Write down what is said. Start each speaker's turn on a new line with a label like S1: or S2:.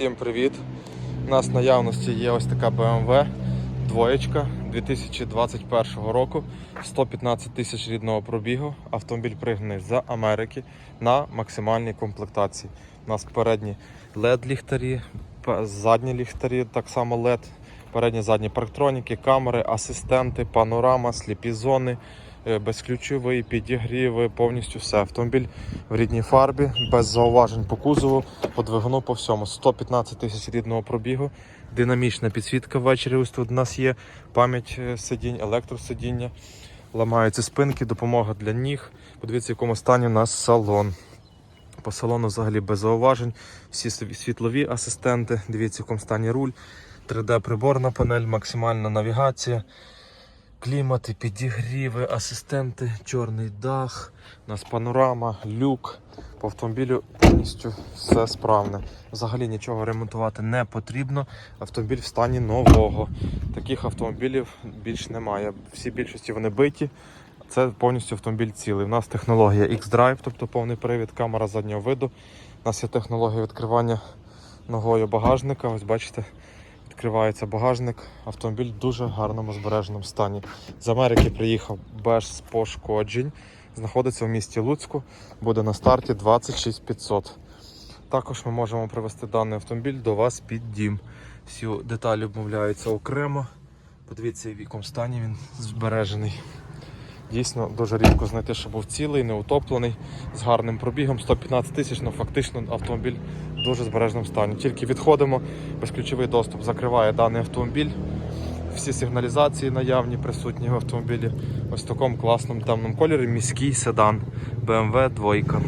S1: Всім привіт! У нас в наявності є ось така BMW двоєчка 2021 року, 115 тисяч рідного пробігу. Автомобіль пригнаний з Америки на максимальній комплектації. У нас передні LED ліхтарі, задні ліхтарі, так само LED, передні задні парктроніки, камери, асистенти, панорама, сліпі зони. Е, Безключовий, підігріви, повністю все. Автомобіль в рідній фарбі, без зауважень по кузову, по двигуну, по всьому. 115 тисяч рідного пробігу, динамічна підсвітка ввечері. Ось тут у нас є пам'ять е, сидінь, електросидіння, ламаються спинки, допомога для ніг. Подивіться, в якому стані у нас салон. По салону взагалі без зауважень. Всі світлові асистенти. Дивіться, в якому стані руль, 3D-приборна панель, максимальна навігація. Клімати, підігріви, асистенти, чорний дах, у нас панорама, люк. По автомобілю повністю все справне. Взагалі нічого ремонтувати не потрібно. Автомобіль в стані нового. Таких автомобілів більш немає. Всі більшості вони биті. Це повністю автомобіль цілий. У нас технологія X-Drive, тобто повний привід, камера заднього виду. У нас є технологія відкривання ногою багажника. Ось бачите, відкривається багажник. Автомобіль в дуже гарному збереженому стані. З Америки приїхав без пошкоджень. Знаходиться в місті Луцьку, буде на старті 26500. Також ми можемо привезти даний автомобіль до вас під дім. Всі деталі обмовляються окремо. Подивіться, в якому стані він збережений. Дійсно, дуже рідко знайти, що був цілий, неутоплений, з гарним пробігом 115 тисяч, але фактично автомобіль в дуже збережному стані. Тільки відходимо, безключовий доступ закриває даний автомобіль. Всі сигналізації наявні, присутні в автомобілі. Ось в такому класному темному кольорі міський седан BMW 2.